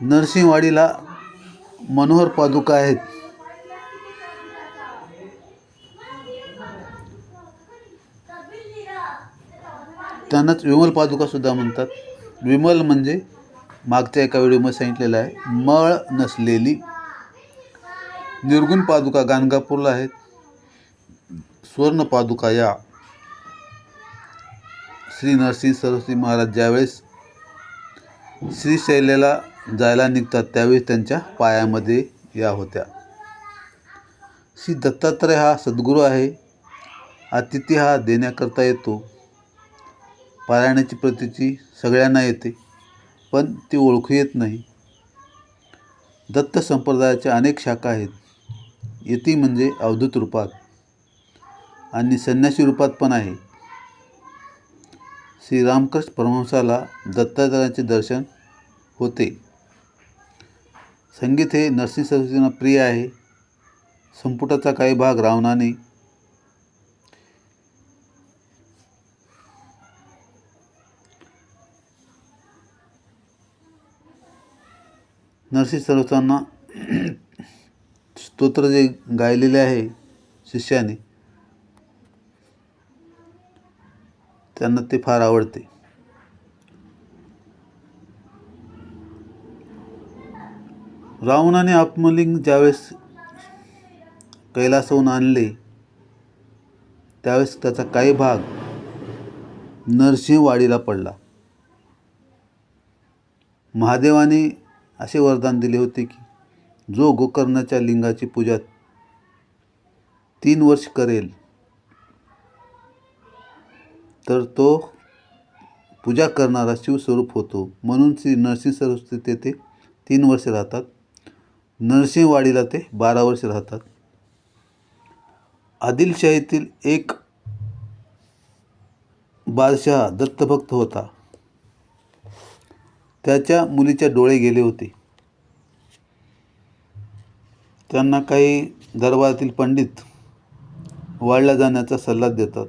नरसिंहवाडीला मनोहर पादुका आहेत. त्यांनाच विमल पादुकासुद्धा म्हणतात. विमल म्हणजे मागच्या एका व्हिडिओमध्ये सांगितलेलं आहे मळ नसलेली. निर्गुण पादुका गाणगापूरला आहेत. सुवर्ण पादुका या. श्री नरसिंह सरस्वती महाराज ज्यावेळेस श्रीशैल्याला जायला निघतात त्यावेळी त्यांच्या पायामध्ये या होत्या. श्री दत्तात्रय हा सद्गुरू आहे. अतिथी हा देण्याकरता येतो. पारायणाची प्रतीची सगळ्यांना येते पण ती ओळखू येत नाही. दत्त संप्रदायाच्या अनेक शाखा आहेत. येती म्हणजे अवधूत रूपात आणि संन्यासी रूपात पण आहे. श्रीरामकृष्ण परमहंसाला दत्तात्रयाचे दर्शन होते. संगीत हे नरसिंह सरस्वतींना प्रिय आहे. संपुटाचा काही भाग रावणाने नरसिंह सरस्वतांना स्तोत्र जे गायलेले आहे शिष्याने त्यांना ते फार आवडते. रावणाने आत्मलिंग ज्यावेळेस कैलासहून आणले त्यावेळेस त्याचा काही भाग नरसिंहवाडीला पडला. महादेवाने असे वरदान दिले होते की जो गोकर्णाच्या लिंगाची पूजा तीन वर्ष करेल तर तो पूजा करणारा शिवस्वरूप होतो. म्हणून श्री नरसिंह सरस्वती तेथे तीन वर्ष राहतात. नरसिंहवाडीला ते बारा वर्ष राहतात. आदिलशाहीतील एक बादशहा दत्तभक्त होता. त्याच्या मुलीच्या डोळे गेले होते. त्यांना काही दरबारातील पंडित वाढला जाण्याचा सल्ला देतात.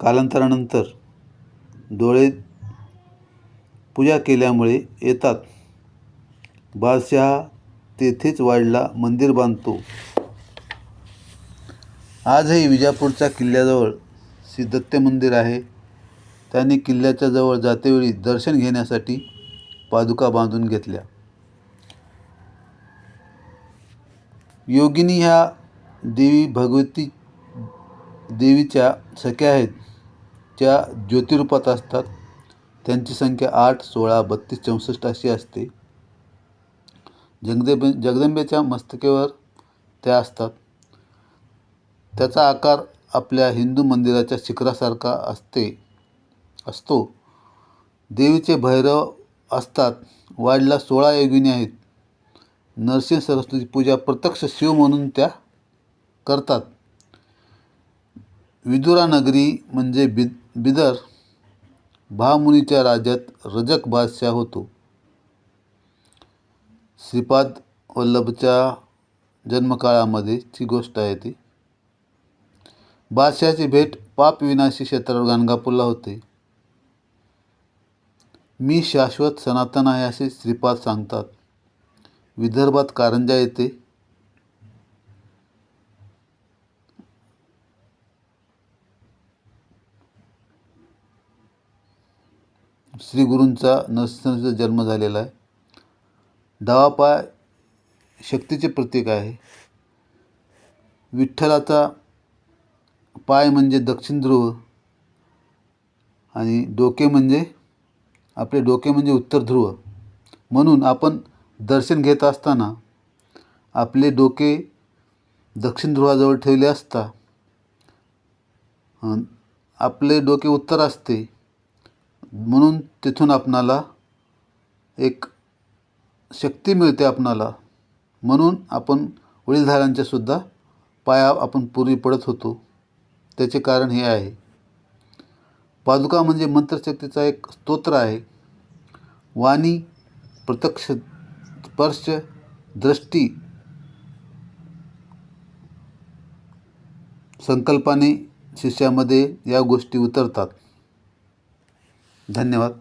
कालांतरानंतर डोळे पूजा केल्यामुळे येतात. बादशहा तेथेच वाढला मंदिर बांधतो. आजही विजापूरच्या किल्ल्याजवळ श्री दत्त मंदिर आहे. त्याने किल्ल्याच्या जवळ जातेवेळी दर्शन घेण्यासाठी पादुका बांधून घेतल्या. योगिनी ह्या देवी भगवती देवीच्या सख्या आहेत. ज्या ज्योतिरूपात असतात. त्यांची संख्या आठ सोळा बत्तीस चौसष्ट अशी असते. जगदंबे जगदंबेच्या मस्तकेवर त्या असतात. त्याचा आकार आपल्या हिंदू मंदिराच्या शिखरासारखा असते असतो. देवीचे भैरव असतात वाढला सोळा योगिनी आहेत. नरसिंह सरस्वतीची पूजा प्रत्यक्ष शिव म्हणून त्या करतात. विदुरा नगरी म्हणजे बि बिदर. भामुनीच्या राज्यात रजक बादशाह होतो. श्रीपाद वल्लभच्या जन्मकाळामध्ये ची गोष्ट आहे ती. बादशाची भेट पाप विनाशी क्षेत्रावर गाणगापूरला होते. मी शाश्वत सनातन आहे असे श्रीपाद सांगतात. विदर्भात कारंजा येते. श्री गुरूंचा नरसिंहाचा जन्म झालेला आहे. डावा पाय शक्तीचे प्रतीक आहे. विठ्ठलाचा पाय म्हणजे दक्षिण ध्रुव आणि डोके म्हणजे आपले डोके म्हणजे उत्तर ध्रुव. म्हणून आपण दर्शन घेत असताना आपले डोके दक्षिण ध्रुवाजवळ ठेवले असता आपले डोके उत्तर असते. म्हणून तिथून आपणाला एक शक्ती मिळते आपणाला. म्हणून आपण वडीलधाऱ्यांच्यासुद्धा पाया आपण पूर्वी पडत होतो. त्याचे कारण हे आहे. पादुका म्हणजे मंत्रशक्तीचा एक स्तोत्र आहे. वाणी प्रत्यक्ष स्पर्श दृष्टी संकल्पाने शिष्यामध्ये या गोष्टी उतरतात. धन्यवाद.